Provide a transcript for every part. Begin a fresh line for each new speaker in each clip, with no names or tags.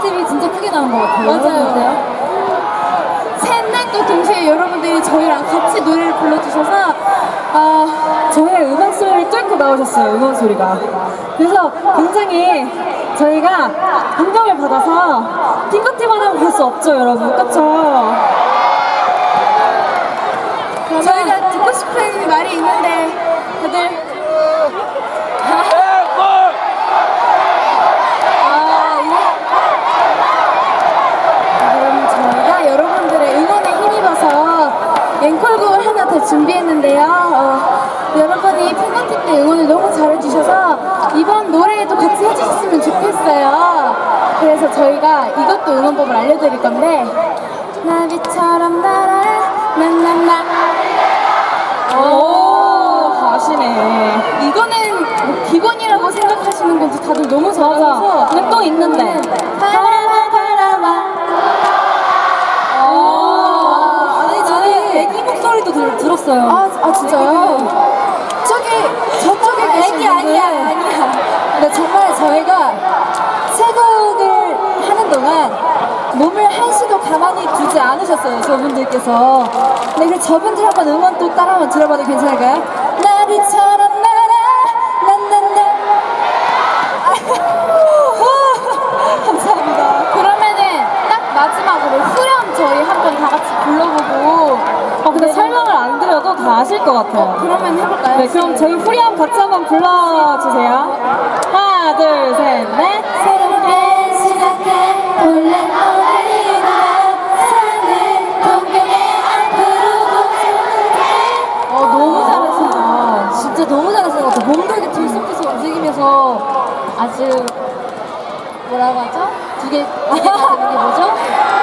에너지를 진짜 크게 나온 것 같아요.
맞아요. 셋넷도 동시에 여러분들이 저희랑 같이 노래를 불러주셔서 아,
저의 음악 소리를 뚫고 나오셨어요, 음악 소리가. 그래서 굉장히 저희가 감동을 받아서 핑거티만 하고 갈수 없죠, 여러분. 그쵸?
저희가 듣고 싶은 말이 있는데 다들 아, 이- 그럼 저희가 여러분들의 응원에 힘입어서 앵콜곡을 하나 더 준비했는데요. 어, 여러분이 팬콘티 때 응원을 너무 잘해주셔서 이번 노래에도 같이 해주셨으면 좋겠어요. 그래서 저희가 이것도 응원법을 알려드릴 건데 나비처럼 날아 나나나
오, 가시네.
이거는 뭐 기본이라고 생각하시는 건지 다들 너무 잘하셔서.
근데 또 있는데.
바라
들, 들었어요.
아, 아 진짜요? 저기 저쪽에
아,
계신
애기 아니야. 아니야.
근데 정말 저희가 세 곡을 하는 동안 몸을 한시도 가만히 두지 않으셨어요 저분들께서 네, 그래서 저분들 한번 응원 또 따라 한번 들어봐도 괜찮을까요? 나비처럼 날아 난난나 감사합니다 그러면은 딱 마지막으로 후렴 저희 한번 다 같이 불러보고
어, 근데 설명을 안 아실 것 같아요.
그러면 해볼까요?
네, 그럼 저희 후리함 같이 한번 불러주세요. 하나, 둘, 셋, 넷.
새롭게 시작해 원래 어디나 사는 동경에 앞으로
어, 너무 잘하신다. 진짜 너무 잘하시는 것 같아요. 몸도 이렇게 들썩들썩 움직이면서 아주 뭐라고 하죠? 두 개, 두개 가는 게 뭐죠?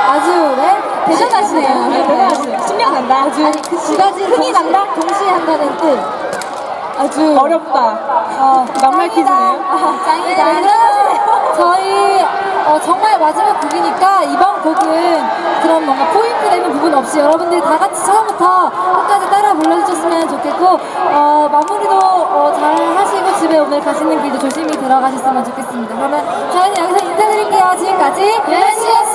아주, 네? 대단하시네요. 네. 신명 난다. 아주
아니 그 두 가지
흥이 난다?
동시에 한다는 뜻 아주
어렵다. 어, 낱말 퀴즈네요.
짱이다 네, 저희 어, 정말 마지막 곡이니까 이번 곡은 그런 뭔가 포인트 되는 부분 없이 여러분들이 다 같이 처음부터 끝까지 따라 불러주셨으면 좋겠고 어, 마무리도 어, 잘 하시고 집에 오늘 가시는 길도 조심히 들어가셨으면 좋겠습니다 그러면 저희는 여기서 인사드릴게요 지금까지 연씨였습니다
감사합니다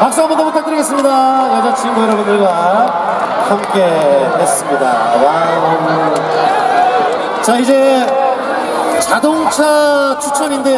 박수 한 번 더 부탁드리겠습니다. 여자친구 여러분들과 함께 했습니다. 와우. 자, 이제 자동차 추천인데